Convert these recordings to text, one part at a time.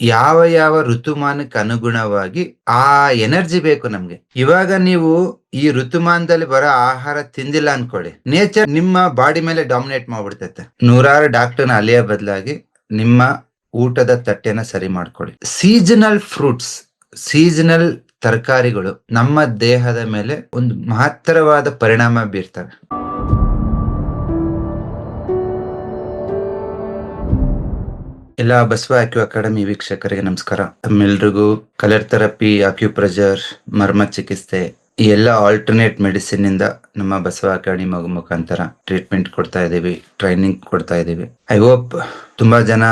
ಯಾವ ಯಾವ ಋತುಮಾನಕ್ಕೆ ಅನುಗುಣವಾಗಿ ಆ ಎನರ್ಜಿ ಬೇಕು ನಮ್ಗೆ. ಇವಾಗ ನೀವು ಈ ಋತುಮಾನದಲ್ಲಿ ಬರೋ ಆಹಾರ ತಿಂದಿಲ್ಲ ಅನ್ಕೊಳ್ಳಿ. ನೇಚರ್ ನಿಮ್ಮ ಬಾಡಿ ಮೇಲೆ ಡಾಮಿನೇಟ್ ಮಾಡ್ಬಿಡ್ತೈತೆ. ನೂರಾರು ಡಾಕ್ಟರ್ನ ಅಲೆಯ ಬದಲಾಗಿ ನಿಮ್ಮ ಊಟದ ತಟ್ಟೆನ ಸರಿ ಮಾಡ್ಕೊಳ್ಳಿ. ಸೀಸನಲ್ ಫ್ರೂಟ್ಸ್ ಸೀಸನಲ್ ತರಕಾರಿಗಳು ನಮ್ಮ ದೇಹದ ಮೇಲೆ ಒಂದು ಮಹತ್ತರವಾದ ಪರಿಣಾಮ ಬೀರ್ತವೆ. ಎಲ್ಲ ಬಸವ ಆಕ್ಯೂ ಅಕಾಡೆಮಿ ವೀಕ್ಷಕರಿಗೆ ನಮಸ್ಕಾರ. ತಮ್ಮೆಲ್ರಿಗೂ ಕಲರ್ ಥೆರಪಿ ಆಕ್ಯುಪ್ರೆಷರ್ ಮರ್ಮ ಚಿಕಿತ್ಸೆ, ಈ ಎಲ್ಲ ಆಲ್ಟರ್ನೇಟ್ ಮೆಡಿಸಿನ್ ಇಂದ ನಮ್ಮ ಬಸವ ಅಕಾಡೆಮಿ ಮಗು ಮುಖಾಂತರ ಟ್ರೀಟ್ಮೆಂಟ್ ಕೊಡ್ತಾ ಇದೀವಿ ಟ್ರೈನಿಂಗ್ ಕೊಡ್ತಾ ಇದೀವಿ ಐ ಹೋಪ್ ತುಂಬಾ ಜನ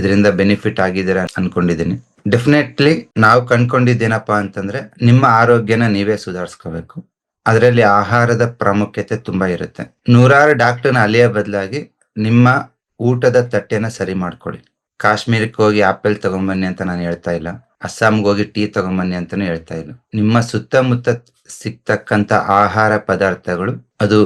ಇದರಿಂದ ಬೆನಿಫಿಟ್ ಆಗಿದ್ದೀರಾ ಅನ್ಕೊಂಡಿದ್ದೀನಿ. ಡೆಫಿನೆಟ್ಲಿ ನಾವು ಕಂಡ್ಕೊಂಡಿದ್ದೇನಪ್ಪಾ ಅಂತಂದ್ರೆ ನಿಮ್ಮ ಆರೋಗ್ಯನ ನೀವೇ ಸುಧಾರಿಸ್ಕೋಬೇಕು. ಅದರಲ್ಲಿ ಆಹಾರದ ಪ್ರಾಮುಖ್ಯತೆ ತುಂಬಾ ಇರುತ್ತೆ. ನೂರಾರು ಡಾಕ್ಟರ್ನ ಅಲಿಯ ಬದಲಾಗಿ ನಿಮ್ಮ ಊಟದ ತಟ್ಟೆನ ಸರಿ ಮಾಡ್ಕೊಳ್ಳಿ. ಕಾಶ್ಮೀರಕ್ಕೆ ಹೋಗಿ ಆಪಲ್ ತಗೊಂಬನ್ನಿ ಅಂತ ನಾನು ಹೇಳ್ತಾ ಇಲ್ಲ. ಅಸ್ಸಾಂಗೆ ಹೋಗಿ ಟೀ ತಗೊಂಬನ್ನಿ ಅಂತಾನು ಹೇಳ್ತಾ ಇಲ್ಲ. ನಿಮ್ಮ ಸುತ್ತಮುತ್ತ ಸಿಗ್ತಕ್ಕಂತ ಆಹಾರ ಪದಾರ್ಥಗಳು ಅದು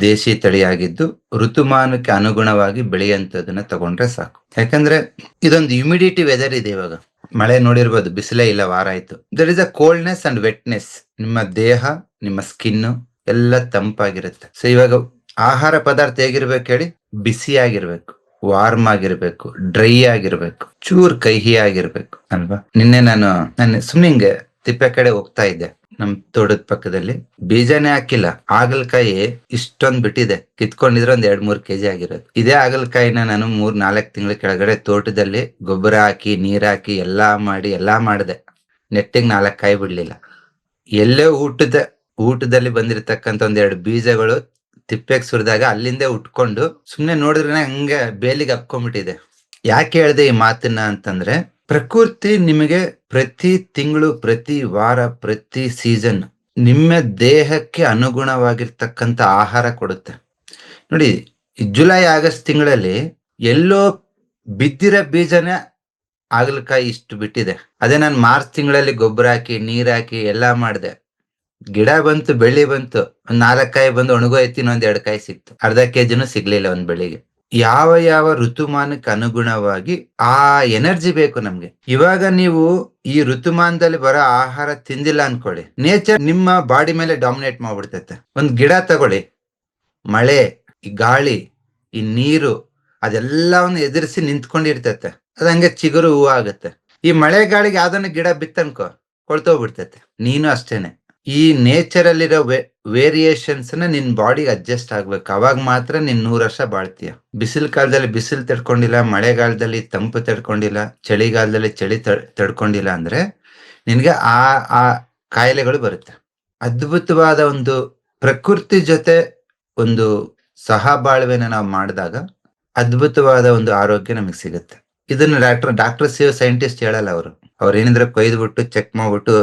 ದೇಶಿ ತಳಿಯಾಗಿದ್ದು ಋತುಮಾನಕ್ಕೆ ಅನುಗುಣವಾಗಿ ಬೆಳೆಯುವಂಥದ್ದನ್ನ ತಗೊಂಡ್ರೆ ಸಾಕು. ಯಾಕಂದ್ರೆ ಇದೊಂದು ಹ್ಯುಮಿಡಿಟಿ ವೆದರ್ ಇದೆ ಇವಾಗ. ಮಳೆ ನೋಡಿರ್ಬೋದು, ಬಿಸಿಲೇ ಇಲ್ಲ, ವಾರ ಆಯ್ತು. There is a coldness and wetness ನಿಮ್ಮ ದೇಹ, ನಿಮ್ಮ ಸ್ಕಿನ್ ಎಲ್ಲ ತಂಪಾಗಿರುತ್ತೆ. ಸೊ ಇವಾಗ ಆಹಾರ ಪದಾರ್ಥ ಹೇಗಿರ್ಬೇಕು ಹೇಳಿ? ಬಿಸಿ ಆಗಿರ್ಬೇಕು ವಾರ್ಮ್ ಆಗಿರ್ಬೇಕು ಡ್ರೈ ಆಗಿರ್ಬೇಕು, ಚೂರ್ ಕಹಿ ಆಗಿರ್ಬೇಕು ಅಲ್ವಾ? ನಿನ್ನೆ ನಾನು ನನ್ನ ಸುಮ್ನೆ ಹಿಂಗೆ ತಿಪ್ಪೆ ಕಡೆ ಹೋಗ್ತಾ ಇದ್ದೆ. ನಮ್ ತೋಟದ ಪಕ್ಕದಲ್ಲಿ. ಬೀಜನೇ ಹಾಕಿಲ್ಲ. ಆಗಲ್ಕಾಯಿ ಇಷ್ಟೊಂದ್ ಬಿಟ್ಟಿದೆ. ಕಿತ್ಕೊಂಡಿದ್ರೆ ಒಂದ್ ಎರಡ್ ಮೂರ್ ಕೆಜಿ ಆಗಿರೋದು. ಇದೇ ಆಗಲ್ಕಾಯಿನ ನಾನು ಮೂರ್ ನಾಲ್ಕ್ ತಿಂಗಳ ಕೆಳಗಡೆ ತೋಟದಲ್ಲಿ ಗೊಬ್ಬರ ಹಾಕಿ, ನೀರ್ ಹಾಕಿ, ಎಲ್ಲಾ ಮಾಡಿ, ಎಲ್ಲಾ ಮಾಡಿದೆ. ನೆಟ್ಟಿಗೆ ನಾಲ್ಕ್ ಕಾಯಿ ಬಿಡ್ಲಿಲ್ಲ. ಎಲ್ಲೇ ಊಟದ, ಊಟದಲ್ಲಿ ಬಂದಿರತಕ್ಕಂತ ಒಂದೆರಡು ಬೀಜಗಳು ತಿಪ್ಪೆಗೆ ಸುರಿದಾಗ ಅಲ್ಲಿಂದೇ ಉಟ್ಕೊಂಡು ಸುಮ್ನೆ ನೋಡಿದ್ರೆ ಹಂಗೆ ಬೇಲಿಗೆ ಹಪ್ಕೊಂಡ್ಬಿಟ್ಟಿದೆ ಯಾಕೆ ಹೇಳ್ದೆ ಈ ಮಾತನ್ನ ಅಂತಂದ್ರೆ, ಪ್ರಕೃತಿ ನಿಮಗೆ ಪ್ರತಿ ತಿಂಗಳು, ಪ್ರತಿ ವಾರ, ಪ್ರತಿ ಸೀಸನ್ ನಿಮ್ಮ ದೇಹಕ್ಕೆ ಅನುಗುಣವಾಗಿರ್ತಕ್ಕಂಥ ಆಹಾರ ಕೊಡುತ್ತೆ. ನೋಡಿ, ಜುಲೈ, ಆಗಸ್ಟ್ ತಿಂಗಳಲ್ಲಿ ಎಲ್ಲೋ ಬಿದ್ದಿರೋ ಬೀಜನ ಆಗಲಕಾಯಿ ಇಷ್ಟು ಬಿಟ್ಟಿದೆ. ಅದೇ ನಾನು ಮಾರ್ಚ್ ತಿಂಗಳಲ್ಲಿ ಗೊಬ್ಬರ ಹಾಕಿ, ನೀರ್ ಹಾಕಿ ಎಲ್ಲಾ ಮಾಡಿದೆ. ಗಿಡ ಬಂತು, ಬೆಳ್ಳಿ ಬಂತು, ಒಂದ್ ನಾಲ್ಕಾಯಿ ಬಂದು ಒಣಗೋಯ್ತು ಇನ್ನೊಂದ್ ಎರಡ್ ಕಾಯಿ ಸಿಕ್ತು. ಅರ್ಧ ಕೆಜಿನೂ ಸಿಗ್ಲಿಲ್ಲ ಒಂದ್ ಬೆಳಿಗ್ಗೆ ಯಾವ ಯಾವ ಋತುಮಾನಕ್ಕೆ ಅನುಗುಣವಾಗಿ ಆ ಎನರ್ಜಿ ಬೇಕು ನಮ್ಗೆ. ಇವಾಗ ನೀವು ಈ ಋತುಮಾನದಲ್ಲಿ ಬರೋ ಆಹಾರ ತಿಂದಿಲ್ಲ ಅನ್ಕೊಳ್ಳಿ. ನೇಚರ್ ನಿಮ್ಮ ಬಾಡಿ ಮೇಲೆ ಡಾಮಿನೇಟ್ ಮಾಡ್ಬಿಡ್ತೈತೆ. ಒಂದ್ ಗಿಡ ತಗೊಳ್ಳಿ. ಮಳೆ, ಈ ಗಾಳಿ, ಈ ನೀರು, ಅದೆಲ್ಲವನ್ನು ಎದುರಿಸಿ ನಿಂತ್ಕೊಂಡಿರ್ತೈತೆ. ಅದ ಹಂಗೆ ಚಿಗುರು ಹೂವು ಆಗುತ್ತೆ ಈ ಮಳೆ ಗಾಳಿಗೆ ಯಾವ್ದನ್ನ ಗಿಡ ಬಿತ್ತನ್ಕೋ, ಕೊಳ್ತೋಗ್ಬಿಡ್ತೈತೆ. ನೀನು ಅಷ್ಟೇನೆ. ಈ ನೇಚರ್ ಅಲ್ಲಿರೋ ವೇರಿಯೇಷನ್ಸ್ನ ನಿನ್ ಬಾಡಿಗೆ ಅಡ್ಜಸ್ಟ್ ಆಗ್ಬೇಕು. ಅವಾಗ ಮಾತ್ರ ನೀನ್ ನೂರ್ ವರ್ಷ ಬಾಳ್ತೀಯ. ಬಿಸಿಲು ಕಾಲದಲ್ಲಿ ಬಿಸಿಲು ತಡ್ಕೊಂಡಿಲ್ಲ, ಮಳೆಗಾಲದಲ್ಲಿ ತಂಪು ತಡ್ಕೊಂಡಿಲ್ಲ, ಚಳಿಗಾಲದಲ್ಲಿ ಚಳಿ ತಡ್ಕೊಂಡಿಲ್ಲ ಅಂದ್ರೆ ನಿನ್ಗೆ ಆ ಆ ಕಾಯಿಲೆಗಳು ಬರುತ್ತೆ. ಅದ್ಭುತವಾದ ಒಂದು ಪ್ರಕೃತಿ ಜೊತೆ ಒಂದು ಸಹಬಾಳ್ವೆನ ನಾವು ಮಾಡಿದಾಗ ಅದ್ಭುತವಾದ ಒಂದು ಆರೋಗ್ಯ ನಮಗೆ ಸಿಗುತ್ತೆ. ಇದನ್ನ ಡಾಕ್ಟರ್ ಡಾಕ್ಟರ್ ಸೇವ್ ಸೈಂಟಿಸ್ಟ್ ಹೇಳಲ್ಲ ಅವರು. ಅವ್ರು ಏನಿದ್ರೆ ಕೊಯ್ದ್ಬಿಟ್ಟು, ಚೆಕ್ ಮಾಡ್ಬಿಟ್ಟು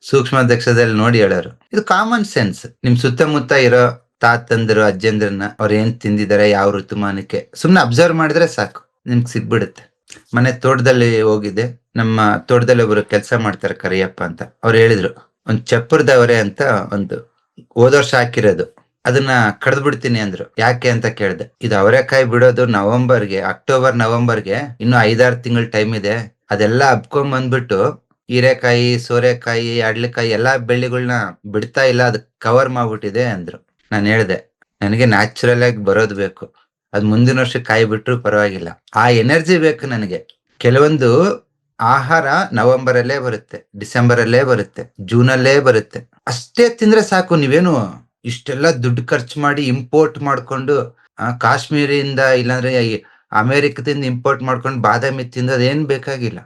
ಸೂಕ್ಷ್ಮ ದಕ್ಷದಲ್ಲಿ ನೋಡಿ ಹೇಳೋರು ಇದು ಕಾಮನ್ ಸೆನ್ಸ್ ನಿಮ್ ಸುತ್ತಮುತ್ತ ಇರೋ ತಾತಂದ್ರು, ಅಜ್ಜಂದ್ರನ್ನ ಅವ್ರ ಏನ್ ತಿಂದಿದ್ದಾರೆ ಯಾವ ಋತುಮಾನಕ್ಕೆ, ಸುಮ್ನೆ ಅಬ್ಸರ್ವ್ ಮಾಡಿದ್ರೆ ಸಾಕು. ನಿಮ್ಗೆ ಸಿಗ್ಬಿಡುತ್ತೆ. ಮನೆ ತೋಟದಲ್ಲಿ ಹೋಗಿದ್ದೆ. ನಮ್ಮ ತೋಟದಲ್ಲಿ ಒಬ್ರು ಕೆಲಸ ಮಾಡ್ತಾರೆ ಕರಿಯಪ್ಪ ಅಂತ. ಅವ್ರು ಹೇಳಿದ್ರು, ಒಂದ್ ಚಪ್ಪರದವರೆ ಅಂತ ಒಂದು ಹೋದ ವರ್ಷ ಹಾಕಿರೋದು. ಅದನ್ನ ಕಡ್ದು ಬಿಡ್ತೀನಿ ಅಂದ್ರು. ಯಾಕೆ ಅಂತ ಕೇಳ್ದೆ. ಇದು ಅವರೆಕಾಯಿ ಬಿಡೋದು ನವೆಂಬರ್ಗೆ, ಅಕ್ಟೋಬರ್ ನವೆಂಬರ್ಗೆ ಇನ್ನು ಐದಾರು ತಿಂಗಳ ಟೈಮ್ ಇದೆ. ಅದೆಲ್ಲ ಹಬ್ಕೊಂಡ್ ಬಂದ್ಬಿಟ್ಟು ಹೀರೆಕಾಯಿ, ಸೋರೆಕಾಯಿ, ಅಡ್ಲಿಕಾಯಿ ಎಲ್ಲಾ ಬೆಳ್ಳಿಗಳನ್ನ ಬಿಡ್ತಾ ಇಲ್ಲ, ಅದ್ ಕವರ್ ಮಾಡ್ಬಿಟ್ಟಿದೆ ಅಂದ್ರು. ನಾನು ಹೇಳ್ದೆ, ನನಗೆ ನ್ಯಾಚುರಲ್ ಆಗಿ ಬರೋದ್ ಬೇಕು. ಅದ್ ಮುಂದಿನ ವರ್ಷ ಕಾಯಿ ಬಿಟ್ರು ಪರವಾಗಿಲ್ಲ. ಆ ಎನರ್ಜಿ ಬೇಕು ನನಗೆ. ಕೆಲವೊಂದು ಆಹಾರ ನವೆಂಬರ್ ಅಲ್ಲೇ ಬರುತ್ತೆ ಡಿಸೆಂಬರ್ ಅಲ್ಲೇ ಬರುತ್ತೆ ಜೂನ್ ಅಲ್ಲೇ ಬರುತ್ತೆ. ಅಷ್ಟೇ ತಿಂದ್ರೆ ಸಾಕು, ನೀವೇನು ಇಷ್ಟೆಲ್ಲ ದುಡ್ಡು ಖರ್ಚು ಮಾಡಿ ಇಂಪೋರ್ಟ್ ಮಾಡ್ಕೊಂಡು ಕಾಶ್ಮೀರಿಂದ ಇಲ್ಲಾಂದ್ರೆ ಅಮೆರಿಕದಿಂದ ಇಂಪೋರ್ಟ್ ಮಾಡ್ಕೊಂಡು ಬಾದಾಮಿ ತಿಂದೋದ್ ಏನ್ ಬೇಕಾಗಿಲ್ಲ.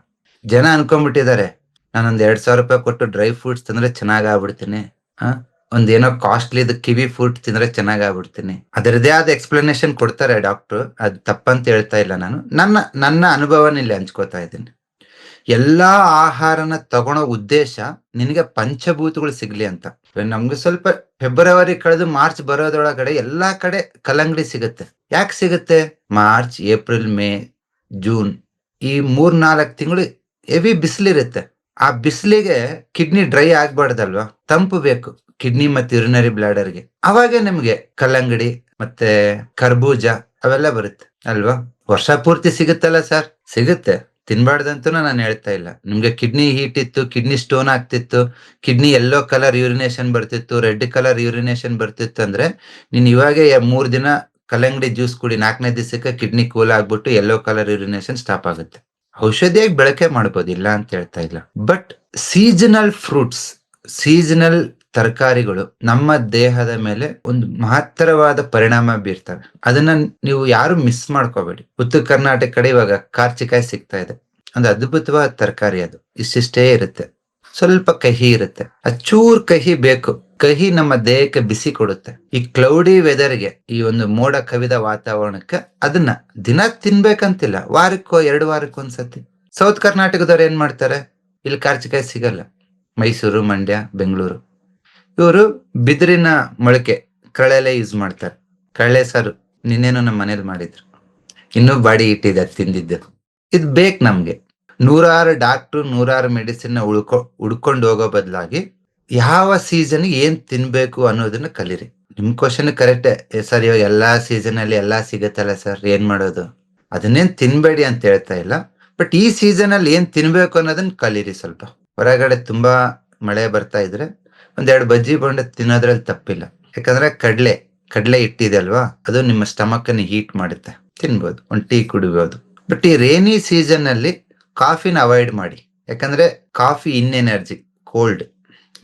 ಜನ ಅನ್ಕೊಂಡ್ಬಿಟ್ಟಿದ್ದಾರೆ ನಾನೊಂದ್ ಎರಡ್ ಸಾವಿರ ರೂಪಾಯಿ ಕೊಟ್ಟು ಡ್ರೈ ಫ್ರೂಟ್ಸ್ ತಿಂದ್ರೆ ಚೆನ್ನಾಗ್ ಆಗ್ಬಿಡ್ತೀನಿ ಆ, ಒಂದೇನೋ ಏನೋ ಕಾಸ್ಟ್ಲಿದ್ ಕಿವಿ ಫ್ರೂಟ್ ತಿಂದ್ರೆ ಚೆನ್ನಾಗ್ ಆಗ್ಬಿಡ್ತೀನಿ ಅದರದೇ ಆದ ಎಕ್ಸ್ಪ್ಲನೇಷನ್ ಕೊಡ್ತಾರೆ ಡಾಕ್ಟರ್ ಅದ್ ತಪ್ಪಂತ ಹೇಳ್ತಾ ಇಲ್ಲ ನಾನು. ನನ್ನ ನನ್ನ ಅನುಭವನ ಇಲ್ಲಿ ಹಂಚ್ಕೋತಾ ಇದ್ದೀನಿ. ಎಲ್ಲಾ ಆಹಾರನ ತಗೊಳೋ ಉದ್ದೇಶ ನಿನಗೆ ಪಂಚಭೂತಗಳು ಸಿಗ್ಲಿ ಅಂತ. ನಮ್ಗೆ ಸ್ವಲ್ಪ ಫೆಬ್ರವರಿ ಕಳೆದು ಮಾರ್ಚ್ ಬರೋದ್ರೊಳಗಡೆ ಎಲ್ಲಾ ಕಡೆ ಕಲ್ಲಂಗಡಿ ಸಿಗುತ್ತೆ. ಯಾಕೆ ಸಿಗುತ್ತೆ? ಮಾರ್ಚ್ ಏಪ್ರಿಲ್ ಮೇ ಜೂನ್ ಈ ಮೂರ್ ನಾಲ್ಕ್ ತಿಂಗಳು ಹೆವಿ ಬಿಸಿಲಿರುತ್ತೆ. ಆ ಬಿಸಿಲಿಗೆ ಕಿಡ್ನಿ ಡ್ರೈ ಆಗ್ಬಾರ್ದಲ್ವಾ? ತಂಪು ಬೇಕು. ಕಿಡ್ನಿ ಮತ್ತೆ ಯುರಿನರಿ ಬ್ಲಾಡರ್ಗೆ ಅವಾಗ ನಿಮ್ಗೆ ಕಲ್ಲಂಗಡಿ ಮತ್ತೆ ಕರ್ಬೂಜ ಅವೆಲ್ಲ ಬರುತ್ತೆ, ಅಲ್ವಾ? ವರ್ಷ ಪೂರ್ತಿ ಸಿಗುತ್ತಲ್ಲ ಸರ್? ಸಿಗುತ್ತೆ. ತಿನ್ಬಾರ್ದಂತ ನಾನು ಹೇಳ್ತಾ ಇಲ್ಲ. ನಿಮ್ಗೆ ಕಿಡ್ನಿ ಹೀಟ್ ಇತ್ತು, ಕಿಡ್ನಿ ಸ್ಟೋನ್ ಆಗ್ತಿತ್ತು, ಕಿಡ್ನಿ ಎಲ್ಲೋ ಕಲರ್ ಯೂರಿನೇಷನ್ ಬರ್ತಿತ್ತು, ರೆಡ್ ಕಲರ್ ಯೂರಿನೇಷನ್ ಬರ್ತಿತ್ತು ಅಂದ್ರೆ ನೀನ್ ಇವಾಗ ಮೂರ್ ದಿನ ಕಲ್ಲಂಗಡಿ ಜ್ಯೂಸ್ ಕುಡಿ, ನಾಲ್ಕನೇ ದಿವಸಕ್ಕೆ ಕಿಡ್ನಿ ಕೂಲ್ ಆಗ್ಬಿಟ್ಟು ಯೆಲ್ಲೋ ಕಲರ್ ಯೂರಿನೇಷನ್ ಸ್ಟಾಪ್ ಆಗುತ್ತೆ. ಔಷಧಿಯಾಗಿ ಬಳಕೆ ಮಾಡ್ಬೋದು ಇಲ್ಲ ಅಂತ ಹೇಳ್ತಾ ಇಲ್ಲ. ಬಟ್ ಸೀಸನಲ್ ಫ್ರೂಟ್ಸ್ ಸೀಸನಲ್ ತರಕಾರಿಗಳು ನಮ್ಮ ದೇಹದ ಮೇಲೆ ಒಂದು ಮಹತ್ತರವಾದ ಪರಿಣಾಮ ಬೀರ್ತವೆ. ಅದನ್ನ ನೀವು ಯಾರು ಮಿಸ್ ಮಾಡ್ಕೋಬೇಡಿ. ಉತ್ತರ ಕರ್ನಾಟಕ ಕಡೆ ಇವಾಗ ಕಾರ್ಚಿಕಾಯಿ ಸಿಗ್ತಾ ಇದೆ. ಒಂದು ಅದ್ಭುತವಾದ ತರಕಾರಿ ಅದು. ಇಷ್ಟಿಷ್ಟೇ ಇರುತ್ತೆ. ಸ್ವಲ್ಪ ಕಹಿ ಇರುತ್ತೆ. ಚೂರ್ ಕಹಿ ಬೇಕು. ಕಹಿ ನಮ್ಮ ದೇಹಕ್ಕೆ ಬಿಸಿ ಕೊಡುತ್ತೆ. ಈ ಕ್ಲೌಡಿ ವೆದರ್ಗೆ ಈ ಒಂದು ಮೋಡ ಕವಿದ ವಾತಾವರಣಕ್ಕೆ ಅದನ್ನ ದಿನ ತಿನ್ಬೇಕಂತಿಲ್ಲ. ವಾರಕ್ಕೋ, ಎರಡು ವಾರಕ್ಕೊಂದ್ಸತಿ ಸೌತ್ ಕರ್ನಾಟಕದವ್ರು ಏನ್ ಮಾಡ್ತಾರೆ? ಇಲ್ಲಿ ಕಾರ್ಚಿಕಾಯಿ ಸಿಗಲ್ಲ. ಮೈಸೂರು, ಮಂಡ್ಯ, ಬೆಂಗಳೂರು. ಇವರು ಬಿದಿರಿನ ಮೊಳಕೆ ಕಳೆಲೆ ಯೂಸ್ ಮಾಡ್ತಾರೆ. ಕಳೆ ಸಾರು ನಿನ್ನೇನು ನಮ್ಮ ಮನೇಲಿ ಮಾಡಿದ್ರು. ಇನ್ನೂ ಬಾಡಿ ಇಟ್ಟಿದೆ ತಿಂದಿದ್ದು. ಇದು ಬೇಕು ನಮ್ಗೆ. ನೂರಾರು ಡಾಕ್ಟ್ರು ನೂರಾರು ಮೆಡಿಸಿನ್ ಉಳ್ಕೊ ಉಡ್ಕೊಂಡು ಹೋಗೋ ಬದಲಾಗಿ ಯಾವ ಸೀಸನ್ ಏನ್ ತಿನ್ಬೇಕು ಅನ್ನೋದನ್ನ ಕಲೀರಿ. ನಿಮ್ ಕ್ವಶನ್ ಕರೆಕ್ಟ್ ಸರ್ ಇವಾಗ ಎಲ್ಲಾ ಸೀಸನ್ ಅಲ್ಲಿ ಎಲ್ಲಾ ಸಿಗತ್ತಲ್ಲ ಸರ್ ಏನ್ ಮಾಡೋದು? ಅದನ್ನೇನ್ ತಿನ್ಬೇಡಿ ಅಂತ ಹೇಳ್ತಾ ಇಲ್ಲ. ಬಟ್ ಈ ಸೀಸನ್ ಅಲ್ಲಿ ಏನ್ ತಿನ್ಬೇಕು ಅನ್ನೋದನ್ನ ಕಲೀರಿ ಸ್ವಲ್ಪ. ಹೊರಗಡೆ ತುಂಬಾ ಮಳೆ ಬರ್ತಾ ಇದ್ರೆ ಒಂದೆರಡು ಬಜ್ಜಿ ಬೋಂಡ ತಿನ್ನೋದ್ರಲ್ಲಿ ತಪ್ಪಿಲ್ಲ. ಯಾಕಂದ್ರೆ ಕಡಲೆ ಕಡಲೆ ಇಟ್ಟಿದೆ ಅಲ್ವಾ? ಅದು ನಿಮ್ಮ ಸ್ಟಮಕ್ ಅನ್ನು ಹೀಟ್ ಮಾಡುತ್ತೆ. ತಿನ್ಬೋದು, ಒಂದು ಟೀ ಕುಡಿಬೋದು. ಬಟ್ ಈ ರೇನಿ ಸೀಸನ್ ಅಲ್ಲಿ ಕಾಫಿನ ಅವಾಯ್ಡ್ ಮಾಡಿ. ಯಾಕಂದ್ರೆ ಕಾಫಿ ಇನ್ ಎನರ್ಜಿ ಕೋಲ್ಡ್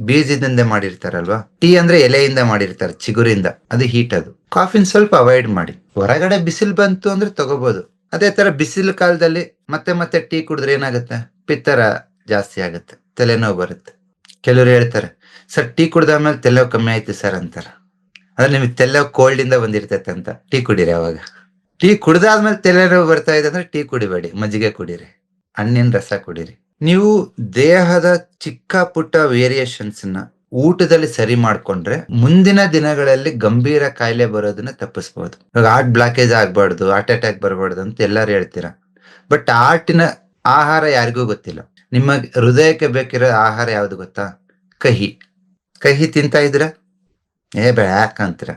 ಬೀಜದಿಂದ ಮಾಡಿರ್ತಾರಲ್ವಾ? ಟೀ ಅಂದ್ರೆ ಎಲೆಯಿಂದ ಮಾಡಿರ್ತಾರೆ, ಚಿಗುರಿಂದ. ಅದು ಹೀಟ್ ಅದು. ಕಾಫಿನ್ ಸ್ವಲ್ಪ ಅವಾಯ್ಡ್ ಮಾಡಿ. ಹೊರಗಡೆ ಬಿಸಿಲು ಬಂತು ಅಂದ್ರೆ ತಗೋಬಹುದು ಅದೇ ತರ ಬಿಸಿಲು ಕಾಲದಲ್ಲಿ ಮತ್ತೆ ಮತ್ತೆ ಟೀ ಕುಡಿದ್ರೆ ಏನಾಗುತ್ತೆ? ಪಿತ್ತರ ಜಾಸ್ತಿ ಆಗುತ್ತೆ. ತಲೆನೋವು ಬರುತ್ತೆ. ಕೆಲವರು ಹೇಳ್ತಾರೆ, ಸರ್, ಟೀ ಕುಡ್ದಾದ್ಮೇಲೆ ತಲೆನೋವು ಕಮ್ಮಿ ಆಯ್ತು ಸರ್ ಅಂತಾರ. ಅಂದ್ರೆ ನಿಮ್ಗೆ ತಲೆನೋವು ಕೋಲ್ಡ್ ಇಂದ ಬಂದಿರ್ತೈತೆ ಅಂತ. ಟೀ ಕುಡಿರಿ ಅವಾಗ. ಟೀ ಕುಡ್ದಾದ್ಮೇಲೆ ತಲೆನೋವು ಬರ್ತಾ ಇದೆ ಅಂದ್ರೆ ಟೀ ಕುಡಿಬೇಡಿ. ಮಜ್ಜಿಗೆ ಕುಡಿರಿ. ಹಣ್ಣಿನ ರಸ ಕುಡೀರಿ. ನೀವು ದೇಹದ ಚಿಕ್ಕ ಪುಟ್ಟ ವೇರಿಯೇಷನ್ಸ್ನ ಊಟದಲ್ಲಿ ಸರಿ ಮಾಡ್ಕೊಂಡ್ರೆ ಮುಂದಿನ ದಿನಗಳಲ್ಲಿ ಗಂಭೀರ ಕಾಯಿಲೆ ಬರೋದನ್ನ ತಪ್ಪಿಸ್ಬೋದು. ಇವಾಗ ಹಾರ್ಟ್ ಬ್ಲಾಕೇಜ್ ಆಗ್ಬಾರ್ದು ಹಾರ್ಟ್ ಅಟ್ಯಾಕ್ ಬರಬಾರ್ದು ಅಂತ ಎಲ್ಲರೂ ಹೇಳ್ತೀರಾ? ಬಟ್ ಹಾರ್ಟಿನ ಆಹಾರ ಯಾರಿಗೂ ಗೊತ್ತಿಲ್ಲ. ನಿಮ್ಮ ಹೃದಯಕ್ಕೆ ಬೇಕಿರೋ ಆಹಾರ ಯಾವ್ದು ಗೊತ್ತಾ? ಕಹಿ. ಕಹಿ ತಿಂತಾ ಇದ್ರ ಏ ಬ್ಯಾಕ್ ಅಂತೀರ?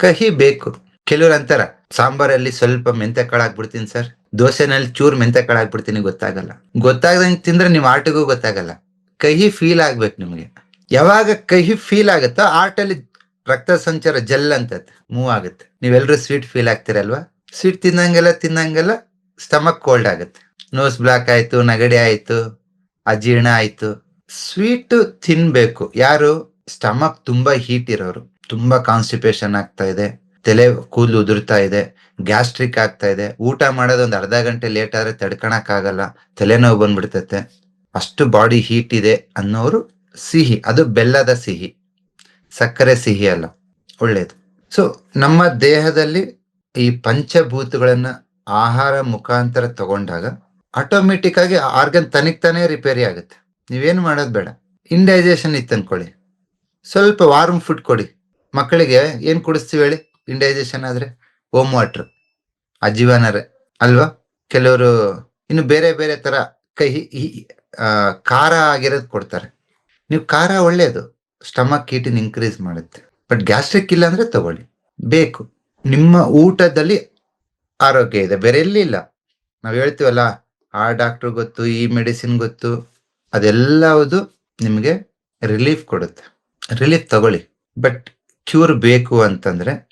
ಕಹಿ ಬೇಕು. ಕೆಲವ್ರು ಅಂತಾರ ಸಾಂಬಾರಲ್ಲಿ ಸ್ವಲ್ಪ ಮೆಂತೆ ಕಾಳು ಹಾಕ್ಬಿಡ್ತೀನಿ ಸರ್. ದೋಸೆನಲ್ಲಿ ಚೂರ್ ಮೆಂತೆ ಕಾಳು ಹಾಕ್ಬಿಡ್ತೀನಿ, ಗೊತ್ತಾಗಲ್ಲ. ಗೊತ್ತಾಗದಂಗೆ ತಿಂದ್ರೆ ನೀವು ಆಟಗೂ ಗೊತ್ತಾಗಲ್ಲ. ಕಹಿ ಫೀಲ್ ಆಗ್ಬೇಕು ನಿಮಗೆ. ಯಾವಾಗ ಕಹಿ ಫೀಲ್ ಆಗುತ್ತೋ ಆಟಲ್ಲಿ ರಕ್ತ ಸಂಚಾರ ಜಲ್ ಅಂತ ಮೂವ್ ಆಗುತ್ತೆ. ನೀವೆಲ್ಲರೂ ಸ್ವೀಟ್ ಫೀಲ್ ಆಗ್ತಿರಲ್ವಾ? ಸ್ವೀಟ್ ತಿನ್ನಂಗೆಲ್ಲ ತಿನ್ನಂಗೆಲ್ಲ ಸ್ಟಮಕ್ ಕೋಲ್ಡ್ ಆಗುತ್ತೆ. ನೋಸ್ ಬ್ಲಾಕ್ ಆಯ್ತು, ನಗಡಿ ಆಯ್ತು, ಅಜೀರ್ಣ ಆಯ್ತು. ಸ್ವೀಟ್ ತಿನ್ಬೇಕು. ಯಾರು? ಸ್ಟಮಕ್ ತುಂಬಾ ಹೀಟ್ ಇರೋರು. ತುಂಬಾ ಕಾನ್ಸ್ಟಿಪೇಷನ್ ಆಗ್ತಾ ಇದೆ. ತಲೆ ಕೂದಲು ಉದುರ್ತಾ ಇದೆ, ಗ್ಯಾಸ್ಟ್ರಿಕ್ ಆಗ್ತಾ ಇದೆ. ಊಟ ಮಾಡೋದು ಒಂದು ಅರ್ಧ ಗಂಟೆ ಲೇಟ್ ಆದ್ರೆ ತಡ್ಕೊಳಕ್ ಆಗಲ್ಲ, ತಲೆನೋವು ಬಂದ್ಬಿಡ್ತೈತೆ. ಅಷ್ಟು ಬಾಡಿ ಹೀಟ್ ಇದೆ ಅನ್ನೋರು ಸಿಹಿ, ಅದು ಬೆಲ್ಲದ ಸಿಹಿ, ಸಕ್ಕರೆ ಸಿಹಿ ಅಲ್ಲ, ಒಳ್ಳೇದು. ಸೊ ನಮ್ಮ ದೇಹದಲ್ಲಿ ಈ ಪಂಚಭೂತಗಳನ್ನ ಆಹಾರ ಮುಖಾಂತರ ತಗೊಂಡಾಗ ಆಟೋಮೆಟಿಕ್ ಆಗಿ ಆರ್ಗನ್ ತಾನೇ ರಿಪೇರಿ ಆಗುತ್ತೆ. ನೀವೇನು ಮಾಡೋದು ಬೇಡ. ಇಂಡೈಜೆಷನ್ ಇತ್ತು ಅನ್ಕೊಳ್ಳಿ ಸ್ವಲ್ಪ ವಾರ್ಮ್ ಫುಡ್ ಕೊಡಿ. ಮಕ್ಕಳಿಗೆ ಏನು ಕುಡಿಸ್ತೀವಿ ಹೇಳಿ? ಇಂಡೈಜೆಷನ್ ಆದ್ರೆ ಓಮ್ ವಾಟರ್ ಅಜೀವನರೇ ಅಲ್ವಾ? ಕೆಲವರು ಇನ್ನು ಬೇರೆ ಬೇರೆ ತರ ಕಹಿ ಖಾರ ಆಗಿರೋದು ಕೊಡ್ತಾರೆ. ನೀವು ಖಾರ ಒಳ್ಳೇದು. ಸ್ಟಮಕ್ ಹೀಟಿನ ಇನ್ಕ್ರೀಸ್ ಮಾಡುತ್ತೆ. ಬಟ್ ಗ್ಯಾಸ್ಟ್ರಿಕ್ ಇಲ್ಲ ಅಂದ್ರೆ ತಗೊಳ್ಳಿ. ಬೇಕು. ನಿಮ್ಮ ಊಟದಲ್ಲಿ ಆರೋಗ್ಯ ಇದೆ. ಬೇರೆ ಎಲ್ಲಿ ಇಲ್ಲ. ನಾವು ಹೇಳ್ತೀವಲ್ಲ, ಆ ಡಾಕ್ಟರ್ ಗೊತ್ತು, ಈ ಮೆಡಿಸಿನ್ ಗೊತ್ತು, ಅದೆಲ್ಲವುದು ನಿಮಗೆ ರಿಲೀಫ್ ಕೊಡುತ್ತೆ. ರಿಲೀಫ್ ತಗೊಳ್ಳಿ. ಬಟ್ ಕ್ಯೂರ್ ಬೇಕು ಅಂತಂದ್ರೆ